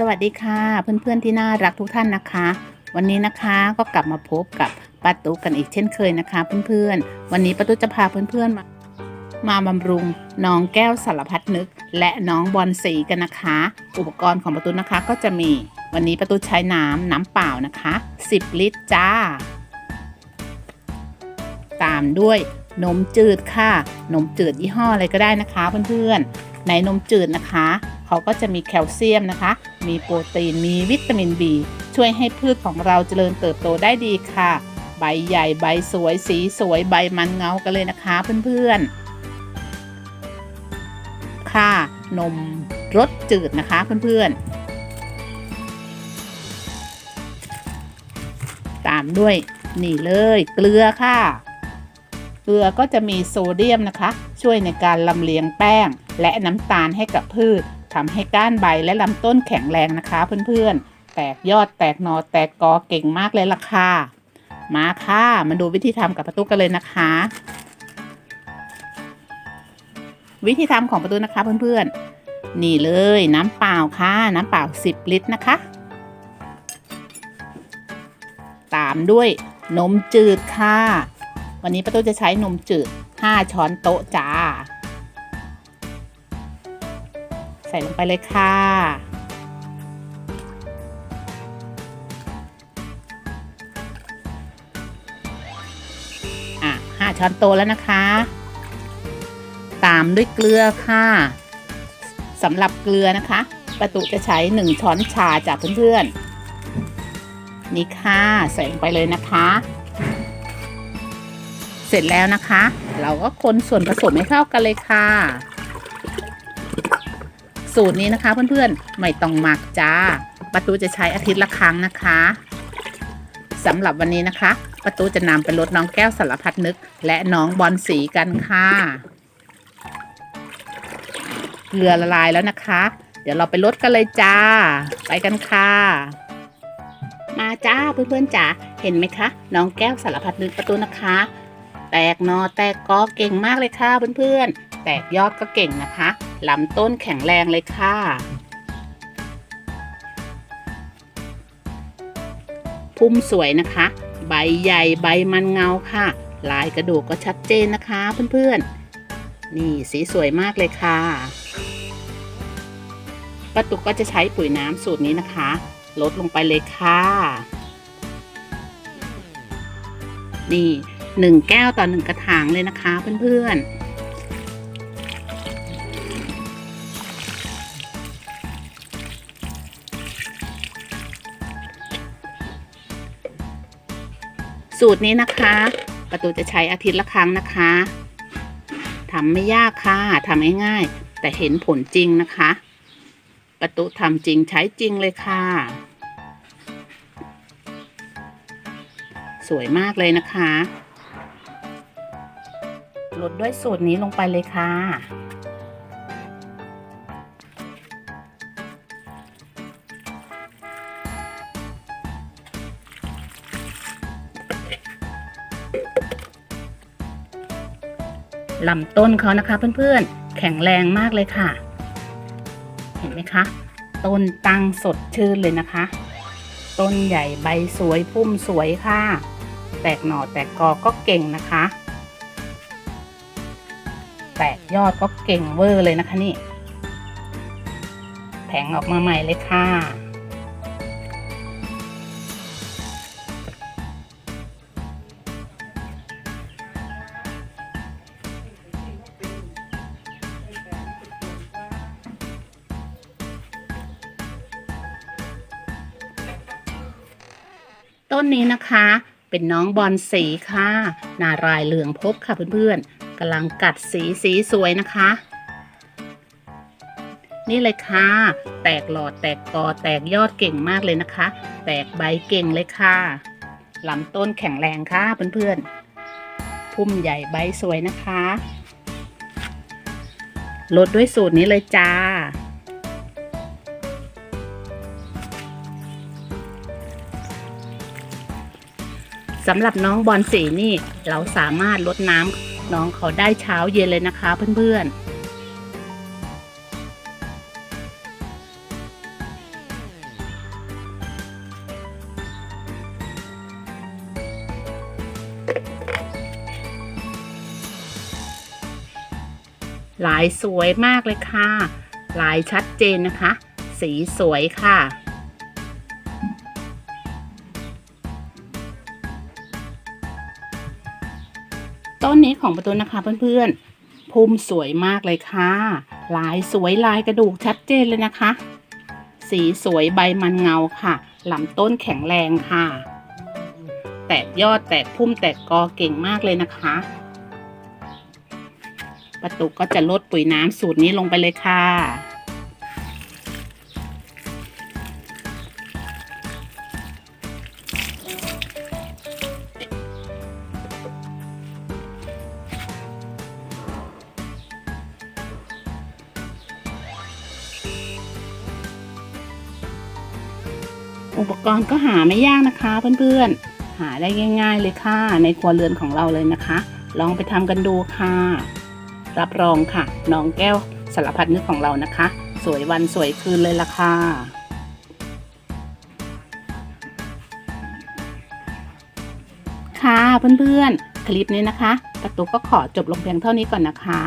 สวัสดีค่ะ เพื่อนๆที่น่ารักทุกท่านนะคะ วันนี้นะคะก็กลับมาพบกับป้าตุ๊กกันอีกเช่นเคยนะคะ เพื่อนๆ วันนี้ป้าตุ๊กจะพาเพื่อนๆมามาบำรุงน้องแก้วสารพัดนึก และน้องบอลสีกันนะคะ อุปกรณ์ของป้าตุ๊กนะคะก็จะมีวันนี้ป้าตุ๊กใช้น้ำน้ำเปล่านะคะ 10 ลิตรจ้า ตามด้วยนมจืดค่ะ นมจืดยี่ห้ออะไรก็ได้นะคะเพื่อนๆ ในนมจืดนะคะ เขาก็จะมีแคลเซียมนะคะ มีโปรตีน มีวิตามิน B ช่วยให้พืชของเราเจริญเติบโตได้ดีค่ะ ใบใหญ่ใบสวยสีสวยใบมันเงากันเลยนะคะเพื่อนๆ ค่ะ นมรสจืดนะคะเพื่อนๆ ตามด้วยนี่เลยเกลือค่ะ เกลือก็จะมีโซเดียมนะคะ ช่วยในการลำเลียงแป้ง และน้ำตาลให้กับพืชทำให้ก้านใบและลำต้นแข็งแรงนะคะเพื่อนๆ แตกยอดแตกหนอแตกกอเก่งมากเลยล่ะค่ะ มาค่ะ มาดูวิธีทำกับประตูกันเลยนะคะ วิธีทำของประตูนะคะเพื่อนๆ นี่เลยน้ำเปล่าค่ะ น้ำเปล่า 10 ลิตรนะคะ ตามด้วยนมจืดค่ะ วันนี้ป้าตู้จะใช้นมจืด 5 ช้อนโต๊ะจ้า ใส่ลงไปเลยค่ะ อะ5ช้อนโต๊ะแล้วนะคะ ตามด้วยเกลือค่ะสำหรับเกลือนะคะ ประตูจะใช้1ช้อนชาจากเพื่อนๆ นี่ค่ะใส่ลงไปเลยนะคะ เสร็จแล้วนะคะ เราก็คนส่วนผสมให้เข้ากันเลยค่ะ สูตรนี้นะคะเพื่อนๆ ไม่ต้องหมักจ้าประตูจะใช้อาทิตย์ละครั้งนะคะสำหรับวันนี้นะคะ ประตูจะนำไปลดน้องแก้วสารพัดนึก และน้องบอลสีกันค่ะเกลือละลายแล้วนะคะ เดี๋ยวเราไปลดกันเลยจ้า ไปกันค่ะ มาจ้าเพื่อนๆจ๋าเห็นไหมคะ น้องแก้วสารพัดนึกประตูนะคะ แตกนอแตกกอเก่งมากเลยค่ะเพื่อนๆแตกยอดก็เก่งนะคะ ลำต้นแข็งแรงเลยค่ะ พุ่มสวยนะคะ ใบใหญ่ใบมันเงาค่ะ ลายกระดูกก็ชัดเจนนะคะเพื่อนๆ นี่สีสวยมากเลยค่ะป้าตุกก็จะใช้ปุ๋ยน้ำสูตรนี้นะคะ ลดลงไปเลยค่ะ นี่หนึ่งแก้วต่อหนึ่งกระถางเลยนะคะเพื่อนๆ สูตรนี้นะคะ ประตูจะใช้อาทิตย์ละครั้งนะคะทำไม่ยากค่ะทำง่ายๆแต่เห็นผลจริงนะคะ ประตูทำจริงใช้จริงเลยค่ะ สวยมากเลยนะคะลดด้วยสูตรนี้ลงไปเลยค่ะ ลำต้นเขานะคะเพื่อนๆ แข็งแรงมากเลยค่ะ เห็นไหมคะ ต้นตั้งสดชื่นเลยนะคะ ต้นใหญ่ใบสวยพุ่มสวยค่ะ แตกหน่อแตกกอก็เก่งนะคะ แตกยอดก็เก่งเวอร์เลยนะคะนี่ แผงออกมาใหม่เลยค่ะ ต้นนี้นะคะ เป็นน้องบอลสีค่ะ นารายเหลืองพบค่ะเพื่อนๆกำลังกัดสีสีสวยนะคะ นี่เลยค่ะ แตกหลอดแตกกอแตกยอดเก่งมากเลยนะคะ แตกใบเก่งเลยค่ะลำต้นแข็งแรงค่ะเพื่อนๆพุ่มใหญ่ใบสวยนะคะลดด้วยสูตรนี้เลยจ้า สำหรับน้องบอลสีนี่เราสามารถลดน้ำน้องเขาได้เช้าเย็นเลยนะคะเพื่อนๆลายสวยมากเลยค่ะ ลายชัดเจนนะคะ สีสวยค่ะ ต้นนี้ของประตูนะคะเพื่อนๆพุ่มสวยมากเลยค่ะ ลายสวยลายกระดูกชัดเจนเลยนะคะ สีสวยใบมันเงาค่ะลำต้นแข็งแรงค่ะ แตกยอดแตกพุ่มแตกกอเก่งมากเลยนะคะ ประตูก็จะลดปุ๋ยน้ำสูตรนี้ลงไปเลยค่ะ อุปกรณ์ก็หาไม่ยากนะคะเพื่อนๆ หาได้ง่าย ๆ เลยค่ะ ในครัวเรือนของเราเลยนะคะ ลองไปทำกันดูค่ะ รับรองค่ะ น้องแก้วสารพัดนึกของเรานะคะ สวยวันสวยคืนเลยล่ะค่ะค่ะเพื่อนๆ คลิปนี้นะคะ ประตูก็ขอจบลงเพียงเท่านี้ก่อนนะคะ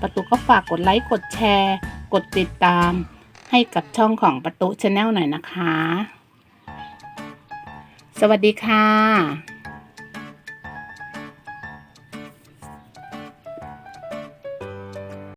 ประตูก็ฝากกดไลค์ กดแชร์ กดติดตาม ให้กับช่องของประตูชาแนลหน่อยนะคะ สวัสดีค่ะ